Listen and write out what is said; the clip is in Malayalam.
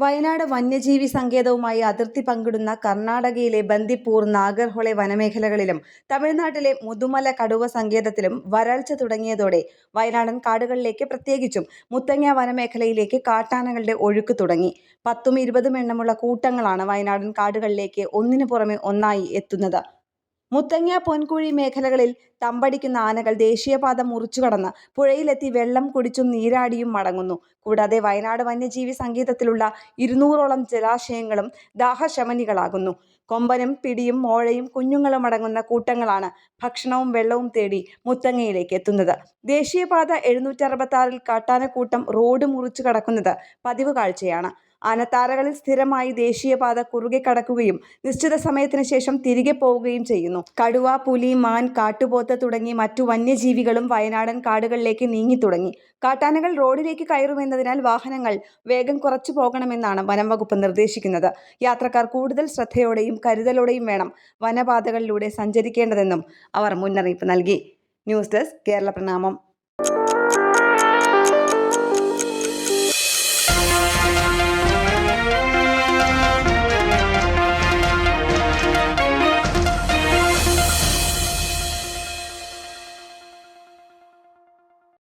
വയനാട് വന്യജീവി സങ്കേതവുമായി അതിർത്തി പങ്കിടുന്ന കർണാടകയിലെ ബന്ദിപ്പൂർ നാഗർഹൊളെ വനമേഖലകളിലും തമിഴ്നാട്ടിലെ മുതുമല കടുവ സങ്കേതത്തിലും വരൾച്ച തുടങ്ങിയതോടെ വയനാടൻ കാടുകളിലേക്ക് പ്രത്യേകിച്ചും മുത്തങ്ങ വനമേഖലയിലേക്ക് കാട്ടാനകളുടെ ഒഴുക്ക് തുടങ്ങി. പത്തും ഇരുപതും എണ്ണമുള്ള കൂട്ടങ്ങളാണ് വയനാടൻ കാടുകളിലേക്ക് ഒന്നിനു പുറമെ ഒന്നായി എത്തുന്നത്. മുത്തങ്ങ പൊൻകുഴി മേഖലകളിൽ തമ്പടിക്കുന്ന ആനകൾ ദേശീയപാത മുറിച്ചു കടന്ന് പുഴയിലെത്തി വെള്ളം കുടിച്ചും നീരാടിയും മടങ്ങുന്നു. കൂടാതെ വയനാട് വന്യജീവി സംഗീതത്തിലുള്ള ഇരുന്നൂറോളം ജലാശയങ്ങളും ദാഹശമനികളാകുന്നു. കൊമ്പനും പിടിയും മോഴയും കുഞ്ഞുങ്ങളും അടങ്ങുന്ന കൂട്ടങ്ങളാണ് ഭക്ഷണവും വെള്ളവും തേടി മുത്തങ്ങയിലേക്ക് എത്തുന്നത്. ദേശീയപാത എഴുന്നൂറ്ററുപത്താറിൽ കാട്ടാനക്കൂട്ടം റോഡ് മുറിച്ചു കടക്കുന്നത് പതിവ് കാഴ്ചയാണ്. ആനത്താരകളിൽ സ്ഥിരമായി ദേശീയപാത കുറുകെ കടക്കുകയും നിശ്ചിത സമയത്തിന് ശേഷം തിരികെ പോവുകയും ചെയ്യുന്നു. കടുവ പുലി മാൻ കാട്ടുപോത്ത് തുടങ്ങി മറ്റു വന്യജീവികളും വയനാടൻ കാടുകളിലേക്ക് നീങ്ങി തുടങ്ങി. കാട്ടാനകൾ റോഡിലേക്ക് കയറുമെന്നതിനാൽ വാഹനങ്ങൾ വേഗം കുറച്ചു പോകണമെന്നാണ് വനം വകുപ്പ് നിർദ്ദേശിക്കുന്നത്. യാത്രക്കാർ കൂടുതൽ ശ്രദ്ധയോടെയും കരുതലോടെയും വേണം വനപാതകളിലൂടെ സഞ്ചരിക്കേണ്ടതെന്നും അവർ മുന്നറിയിപ്പ് നൽകി. ന്യൂസ് ഡെസ്ക് കേരള പ്രണാമം.